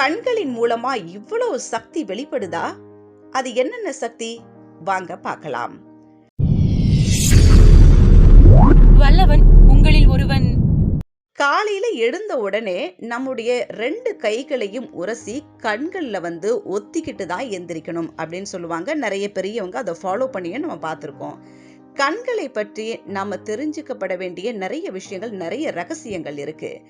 கண்களின் மூலமா இவ்வளவு சக்தி வெளிப்படுதா? அது என்னென்ன சக்தி? வாங்க பார்க்கலாம். வல்லவன் உங்களில் ஒருவன். காலையில எழுந்த உடனே நம்முடைய ரெண்டு கைகளையும் உரசி கண்கள்ல வந்து ஒத்திக்கிட்டு தான் எந்திரிக்கணும் அப்படின்னு சொல்லுவாங்க. நிறைய பெரியவங்க அதை ஃபாலோ பண்ணியும் நம்ம பார்த்துருக்கோம். கண்களை பற்றி நம்ம தெரிஞ்சுக்கப்பட வேண்டிய நிறைய விஷயங்கள் நிறைய ரகசியங்கள் இருக்கு.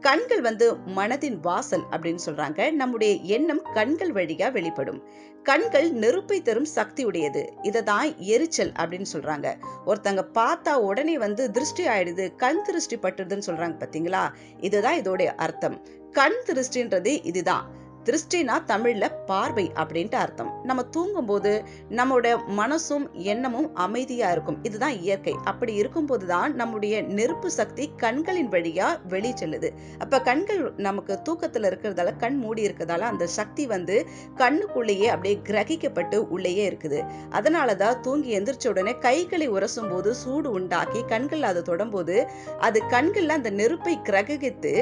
கண்கள் வந்து மனதின் வாசல் அப்படின்னு சொல்றாங்க. நம்முடைய எண்ணம் கண்கள் வழியா வெளிப்படும். கண்கள் நெருப்பை தரும் சக்தி உடையது இதை தான் எரிச்சல் அப்படின்னு சொல்றாங்க. ஒருத்தங்க பார்த்தா உடனே வந்து திருஷ்டி ஆயிடுது கண் திருஷ்டி பட்டுடுதுன்னு சொல்றாங்க பாத்தீங்களா? இதுதான் இதோடைய அர்த்தம். கண் திருஷ்டின்றது இதுதான். திருஷ்டினா தமிழ்ல பார்வை அப்படின்ட்டு அர்த்தம். நம்ம தூங்கும்போது நம்மளோட மனசும் எண்ணமும் அமைதியா இருக்கும். இதுதான் இயற்கை. அப்படி இருக்கும்போது தான் நம்முடைய நெருப்பு சக்தி கண்களின் வழியா வெளி செல்லுது. அப்ப கண்கள் நமக்கு தூக்கத்துல இருக்கிறதால கண் மூடி இருக்கிறதால அந்த சக்தி வந்து கண்ணுக்குள்ளேயே அப்படியே கிரகிக்கப்பட்டு உள்ளேயே இருக்குது. அதனால தான் தூங்கி எந்திரிச்ச உடனே கைகளை உரசும் போது சூடு உண்டாக்கி கண்கள் அதை தொடும்போது அது கண்கள்ல அந்த நெருப்பை கிரகித்து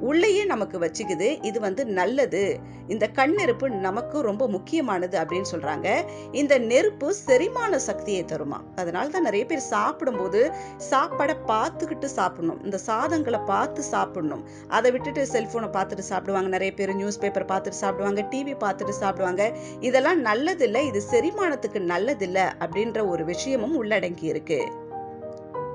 உள்ளேயே நமக்கு வச்சுக்குது இது வந்து நல்லது. இந்த கண் நெருப்பு நமக்கு ரொம்ப முக்கியமானது அப்படின்னு சொல்கிறாங்க இந்த நெருப்பு செரிமான சக்தியை தருமா. அதனால தான் நிறைய பேர் சாப்பிடும்போது சாப்பாடை பார்த்துக்கிட்டு சாப்பிடணும். இந்த சாதங்களை பார்த்து சாப்பிடணும். அதை விட்டுட்டு செல்ஃபோனை பார்த்துட்டு சாப்பிடுவாங்க. நிறைய பேர் நியூஸ் பேப்பர் பார்த்துட்டு சாப்பிடுவாங்க டிவி பார்த்துட்டு சாப்பிடுவாங்க. இதெல்லாம் நல்லதில்லை. இது செரிமானத்துக்கு நல்லதில்லை அப்படின்ற ஒரு விஷயமும் உள்ளடங்கி இருக்குது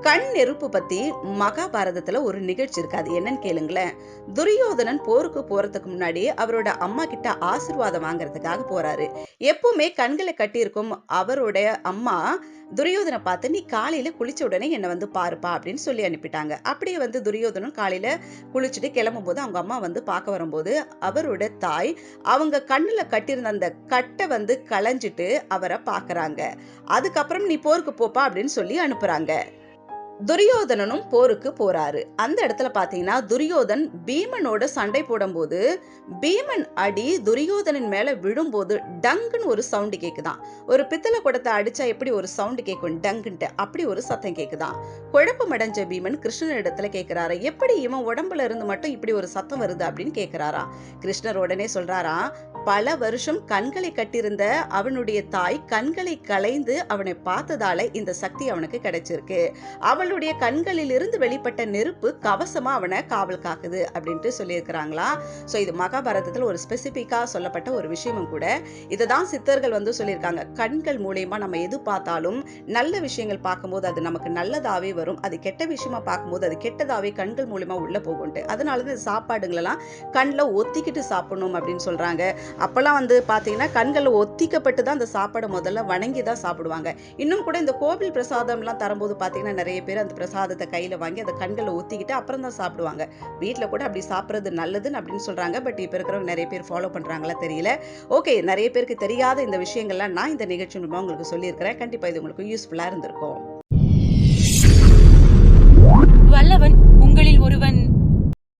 கண் நெருப்பு பத்தி மகாபாரதத்துல ஒரு நிகழ்ச்சி இருக்கு. அது என்னன்னு கேளுங்களேன். துரியோதனன் போருக்கு போறதுக்கு முன்னாடி அவரோட அம்மா கிட்ட ஆசீர்வாதம் வாங்குறதுக்காக போறாரு. எப்பவுமே கண்களை கட்டியிருக்கும் அவருடைய அம்மா துரியோதனை பார்த்து நீ காலையில குளிச்ச உடனே என்னை வந்து பாருப்பா அப்படின்னு சொல்லி அனுப்பிட்டாங்க. அப்படியே வந்து துரியோதனன் காலையில குளிச்சுட்டு கிளம்பும் போது அவங்க அம்மா வந்து பார்க்க வரும்போது அவரோட தாய் அவங்க கண்ணுல கட்டியிருந்த அந்த கட்டை வந்து களைஞ்சிட்டு அவரை பார்க்குறாங்க. அதுக்கப்புறம் நீ போருக்கு போப்பா அப்படின்னு சொல்லி அனுப்புறாங்க. துரியோதனனும் போருக்கு போறாரு. அந்த இடத்துல பாத்தீங்கன்னா துரியோதன் பீமனோட சண்டை போடும்போது பீமன் அடி துரியோதனன் மேல விழும்போது டங்குன்னு ஒரு சவுண்டு கேக்குதான். ஒரு பித்தளை குடத்தை அடிச்சா எப்படி ஒரு சவுண்டு கேட்கும்? டங்குன்ட்டு. அப்படி ஒரு சத்தம் கேக்குதான். குழப்பம் அடைஞ்ச பீமன் கிருஷ்ணன் இடத்துல கேக்குறாரு? எப்படி இவன் உடம்புல இருந்து மட்டும் இப்படி ஒரு சத்தம் வருது அப்படின்னு கேக்குறாராம் கிருஷ்ணர் உடனே சொல்றாரா பல வருஷம் கண்களை கட்டியிருந்த அவனுடைய தாய் கண்களை களைந்து அவனை பார்த்ததால இந்த சக்தி அவனுக்கு கிடைச்சிருக்கு. அவளுடைய கண்களில் இருந்து வெளிப்பட்ட நெருப்பு கவசமா அவனை காவல் காக்குது அப்படின்ட்டு சொல்லியிருக்கிறாங்களா? ஸோ இது மகாபாரதத்தில் ஒரு ஸ்பெசிஃபிக்காக சொல்லப்பட்ட ஒரு விஷயமும் கூட. இதை தான் சித்தர்கள் வந்து சொல்லியிருக்காங்க. கண்கள் மூலயமா நம்ம எது பார்த்தாலும் நல்ல விஷயங்கள் பார்க்கும்போது அது நமக்கு நல்லதாகவே வரும். அது கெட்ட விஷயமா பார்க்கும்போது அது கெட்டதாகவே கண்கள் மூலயமா உள்ளே போகும்ட்டு. அதனால தான் சாப்பாடுங்களெல்லாம் கண்ணில் ஒத்திக்கிட்டு சாப்பிடணும் அப்படின்னு சொல்கிறாங்க அப்போல்லாம் வந்து பார்த்தீங்கன்னா கண்களில் ஒத்திக்கப்பட்டு தான் அந்த சாப்பாடை முதல்ல வணங்கி தான் சாப்பிடுவாங்க. இன்னும் கூட இந்த கோவில் பிரசாதம்லாம் தரும்போது பார்த்தீங்கன்னா நிறைய பேர் அந்த பிரசாதத்தை கையில் வாங்கி அந்த கண்களை ஒத்திக்கிட்டு அப்புறம் தான் சாப்பிடுவாங்க. வீட்டில் கூட அப்படி சாப்பிட்றது நல்லதுன்னு அப்படின்னு சொல்கிறாங்க பட் இப்போ இருக்கிறவங்க நிறைய பேர் ஃபாலோ பண்ணுறாங்களா தெரியல. ஓகே நிறைய பேருக்கு தெரியாத இந்த விஷயங்கள்லாம் நான் இந்த நிகழ்ச்சி மூலமாக உங்களுக்கு சொல்லியிருக்கிறேன். கண்டிப்பாக இது உங்களுக்கு யூஸ்ஃபுல்லாக இருந்திருக்கும். வல்லவன் உங்களில் ஒருவன்